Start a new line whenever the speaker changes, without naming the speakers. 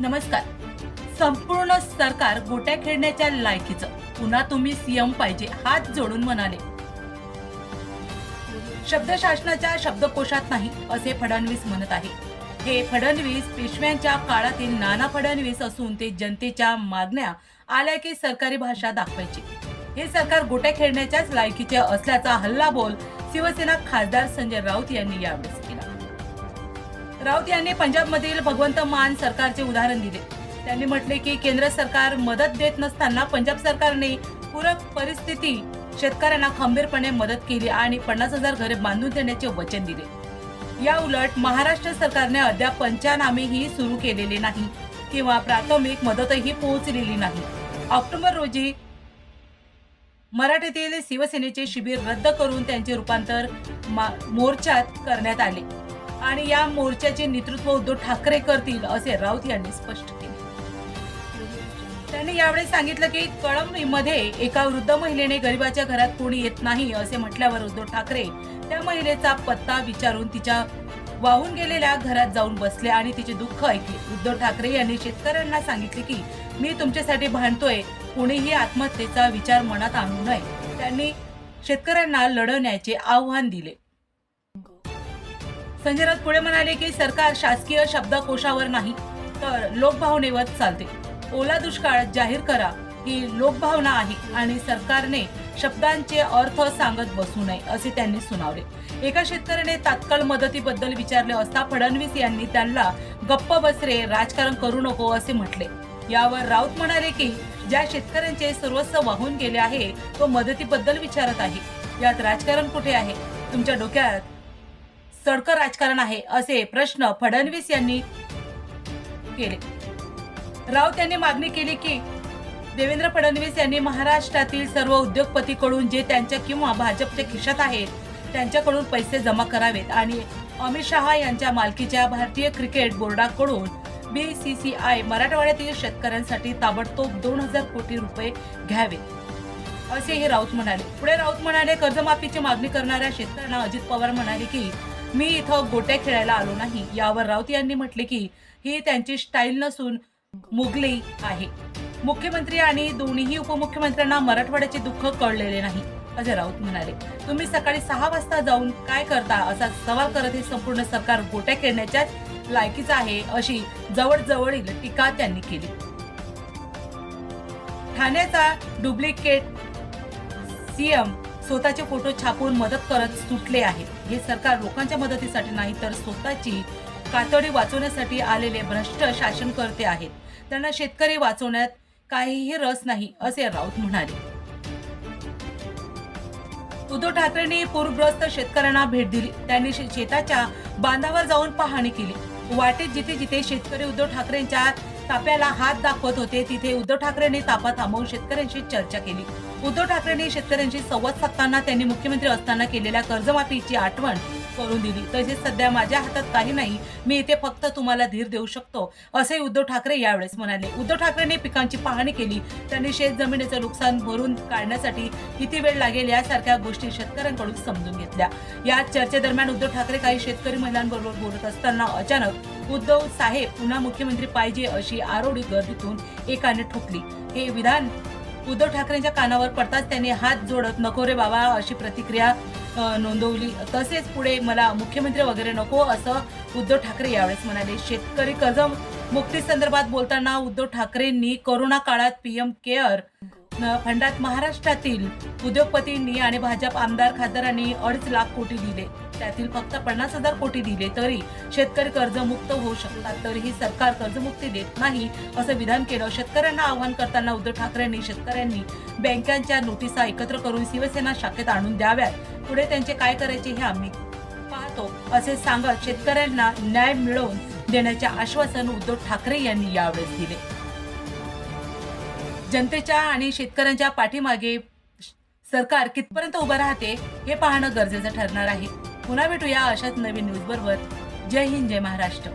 नमस्कार. संपूर्ण सरकार गोट्या खेळण्याच्या लायकीचं. पुन्हा तुम्ही सीएम पाहिजे हात जोडून म्हणाले. शब्द शासनाच्या शब्दकोशात नाही असे फडणवीस म्हणत आहे हे फडणवीस पेशव्यांच्या काळातील नाना फडणवीस असून ते जनतेच्या मागण्या आल्या की सरकारी भाषा दाखवायची. हे सरकार गोट्या खेळण्याच्याच लायकीचे असल्याचा हल्लाबोल शिवसेना खासदार संजय राऊत यांनी यावेळी राऊत यांनी पंजाबमधील भगवंत मान सरकारचे उदाहरण दिले. त्यांनी म्हटले की केंद्र सरकार मदत देत नसताना पंजाब सरकारने पूरक परिस्थिती शेतकऱ्यांना खंबीरपणे मदत केली आणि पन्नास हजार घरे बांधून देण्याचे वचन दिले. या उलट महाराष्ट्र सरकारने अद्याप पंचनामेही सुरू केलेले नाही किंवा प्राथमिक मदतही पोहोचलेली नाही. ऑक्टोबर रोजी मराठीतील शिवसेनेचे शिबिर रद्द करून त्यांचे रूपांतर मा- मोर्चात करण्यात आले. आणि या मोर्चाचे नेतृत्व उद्धव ठाकरे करतील असे राऊत यांनी स्पष्ट केले. त्यांनी यावेळी सांगितलं की कळंबीमध्ये एका वृद्ध महिलेने गरिबाच्या घरात कोणी येत नाही असे म्हटल्यावर उद्धव ठाकरे त्या महिलेचा पत्ता विचारून तिच्या वाहून गेलेल्या घरात जाऊन बसले आणि तिचे दुःख ऐकले. उद्धव ठाकरे यांनी शेतकऱ्यांना सांगितले की मी तुमच्यासाठी भांडतोय कोणीही आत्महत्येचा विचार मनात आणू नये. त्यांनी शेतकऱ्यांना लढवण्याचे आव्हान दिले. संजय राऊत पुढे म्हणाले की सरकार शासकीय शब्दकोशावर नाही तर लोकभावनेवर चालते. ओला दुष्काळ जाहीर करा ही लोकभावना आहे आणि सरकारने शब्दांचे अर्थ सांगत बसू नये असे त्यांनी सुनावले. एका शेतकऱ्याने तात्काळ मदतीबद्दल विचारले असता फडणवीस यांनी त्यांना गप्प बसरे राजकारण करू नको असे म्हटले. यावर राऊत म्हणाले की ज्या शेतकऱ्यांचे सर्वस्व वाहून गेले आहे तो मदतीबद्दल विचारत आहे. यात राजकारण कुठे आहे? तुमच्या डोक्यात सडकं राजकारण आहे असे प्रश्न फडणवीस यांनी केले. राऊत यांनी मागणी केली की देवेंद्र फडणवीस यांनी महाराष्ट्रातील सर्व उद्योगपतीकडून जे त्यांच्या किंवा भाजपच्या खिशात आहेत त्यांच्याकडून पैसे जमा करावेत आणि अमित शहा यांच्या मालकीच्या भारतीय क्रिकेट बोर्डाकडून बीसीसीआय मराठवाड्यातील शेतकऱ्यांसाठी ताबडतोब दोन हजार कोटी रुपये घ्यावेत. असेही राऊत म्हणाले. पुढे राऊत म्हणाले कर्जमाफीची मागणी करणाऱ्या शेतकऱ्यांना अजित पवार म्हणाले की मी इथं गोट्या खेळायला आलो नाही. यावर राऊत यांनी म्हटले की ही त्यांची स्टाईल नसून मुगली आहे. मुख्यमंत्री आणि दोन्हीही उपमुख्यमंत्र्यांना मराठवाड्याचे दुःख कळलेले नाही असे राऊत म्हणाले. तुम्ही सकाळी सहा वाजता जाऊन काय करता असा सवाल करत हे संपूर्ण सरकार गोट्या खेळण्याच्याच लायकीचं आहे अशी जवळजवळील टीका त्यांनी केली. ठाण्याचा डुप्लिकेट सीएम स्वतःचे फोटो छापून मदत करत सुटले आहेत हे सरकार लोकांच्या मदतीसाठी नाही तर स्वतःची कातडी वाचवण्यासाठी आलेले भ्रष्ट शासनकर्ते आहेत. त्यांना शेतकरी वाचवण्यात काहीही रस नाही असे राऊत म्हणाले. उद्धव ठाकरेंनी पूरग्रस्त शेतकऱ्यांना भेट दिली. त्यांनी शे- शेताच्या बांधावर जाऊन पाहणी केली. वाटेत जिथे जिथे शेतकरी उद्धव ठाकरेंच्या ताप्याला हात दाखवत होते. तिथे उद्धव ठाकरेंनी तापा थांबवून शेतकऱ्यांशी चर्चा केली. उद्धव ठाकरेंनी शेतकऱ्यांशी संवाद साधताना त्यांनी मुख्यमंत्री असताना केलेल्या कर्जमाफीची आठवण करून दिली. तसेच सध्या माझ्या हातात काही नाही. मी इथे फक्त तुम्हाला धीर देऊ शकतो. असे उद्धव ठाकरे यावेळेस म्हणाले. उद्धव ठाकरेंनी पिकांची पाहणी केली. त्यांनी शेत जमिनीचं नुकसान भरून काढण्यासाठी किती वेळ लागेल यासारख्या गोष्टी शेतकऱ्यांकडून समजून घेतल्या. या चर्चेदरम्यान उद्धव ठाकरे काही शेतकरी महिलांबरोबर बोलत असताना अचानक उद्धव साहेब पुन्हा मुख्यमंत्री पाहिजे अशी आरोडी गर्दीतून एकाने ठोकली. हे विधान उद्धव ठाकरेंच्या कानावर पडताच त्यांनी हात जोडत नको रे बाबा अशी प्रतिक्रिया नोंदवली. तसेच पुढे मला मुख्यमंत्री वगैरे नको असं उद्धव ठाकरे यावेळेस म्हणाले. शेतकरी कर्ज मुक्ती संदर्भात बोलताना उद्धव ठाकरेंनी कोरोना काळात पीएम केअर फंडात महाराष्ट्रातील उद्योगपतींनी आणि भाजप आमदार खासदारांनी अडीच लाख कोटी दिले. त्यातील फक्त पन्नास हजार कोटी दिले तरी शेतकरी कर्जमुक्त होऊ शकतात तरीही सरकार कर्जमुक्ती देत नाही असं विधान केलं. शेतकऱ्यांना आवाहन करताना उद्धव ठाकरेंनी शेतकऱ्यांनी बँकांच्या नोटिसा एकत्र करून शिवसेना शाखेत आणून द्याव्यात. पुढे त्यांचे काय करायचे हे आम्ही पाहतो असे सांगत शेतकऱ्यांना न्याय मिळवून देण्याचे आश्वासन उद्धव ठाकरे यांनी यावेळेस दिले. जनतेच्या आणि शेतकऱ्यांच्या पाठीमागे सरकार कितपर्यंत उभं राहते हे पाहणं गरजेचं ठरणार आहे. पुन्हा भेटूया अशाच नवीन न्यूज बरोबर. जय हिंद जय महाराष्ट्र.